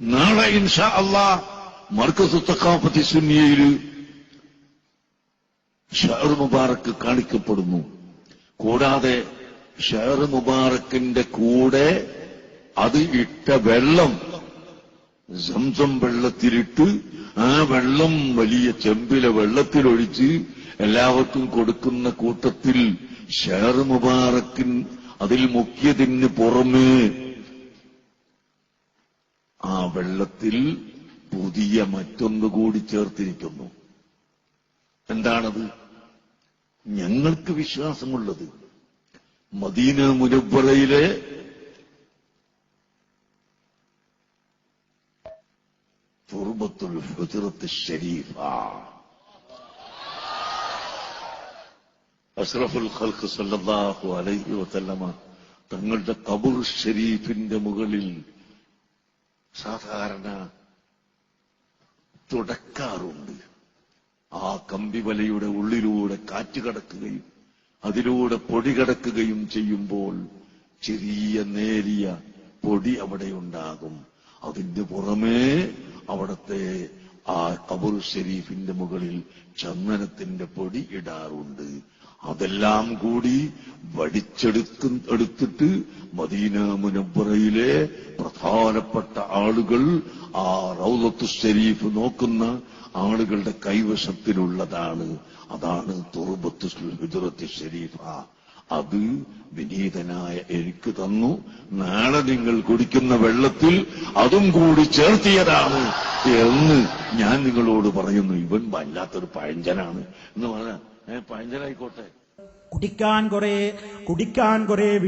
നാളെ ഇൻഷാ അള്ളാ മർക്കസ് തക്കാഫത്തി സുന്നിയയിൽ ഷഹർ മുബാറക്ക് കാണിക്കപ്പെടുന്നു. കൂടാതെ ഷഹർ മുബാറക്കിന്റെ കൂടെ അത് ഇട്ട വെള്ളം സംസം വെള്ളത്തിലിട്ട് ആ വെള്ളം വലിയ ചെമ്പിലെ വെള്ളത്തിലൊഴിച്ച് എല്ലാവർക്കും കൊടുക്കുന്ന കൂട്ടത്തിൽ ഷഹർ മുബാറക്കിൻ അതിൽ മുഖ്യതിന് പുറമേ വെള്ളത്തിൽ പുതിയ മറ്റൊന്ന് കൂടി ചേർത്തിരിക്കുന്നു. എന്താണത്? ഞങ്ങൾക്ക് വിശ്വാസമുള്ളത്. മദീന മുനബ്ബറയിലെ തുർബത്തുൽ ഹുജറത്ത് ഷരീഫ. അഷ്റഫുൽ ഖൽഖ് സല്ലല്ലാഹു അലൈഹി വസല്ലമ തങ്ങളുടെ കബൂർ ഷരീഫിന്റെ മുകളിൽ സാധാരണ തുടക്കാറുണ്ട്. ആ കമ്പിവലയുടെ ഉള്ളിലൂടെ കാറ്റ് കടക്കുകയും അതിലൂടെ പൊടി കടക്കുകയും ചെയ്യുമ്പോൾ ചെറിയ നേരിയ പൊടി അവിടെ ഉണ്ടാകും. അതിന്റെ പുറമേ അവിടത്തെ ആ കബുർ ഷെരീഫിന്റെ മുകളിൽ ചന്ദനത്തിന്റെ പൊടി ഇടാറുണ്ട്. അതെല്ലാം കൂടി വടിച്ചെടുത്ത് എടുത്തിട്ട് മദീന മുനബ്ബറയിലെ പ്രധാനപ്പെട്ട ആളുകൾ ആ റൗലത്തു ഷെരീഫ് നോക്കുന്ന ആളുകളുടെ കൈവശത്തിലുള്ളതാണ്. അതാണ് തുറബത്തു ഹുജറത്ത് ഷെരീഫ. അത് വിനീതനായ എനിക്ക് തന്നു. നാളെ നിങ്ങൾ കുടിക്കുന്ന വെള്ളത്തിൽ അതും കൂടി ചേർത്തിയതാണ് എന്ന് ഞാൻ നിങ്ങളോട് പറയുന്നു. ഇവൻ വല്ലാത്തൊരു പഴഞ്ചനാണ്. എന്ന് പറഞ്ഞാൽ പഴഞ്ചനായിക്കോട്ടെ കുടിക്കാൻ കുറെ കുടിക്കാൻ കുറെ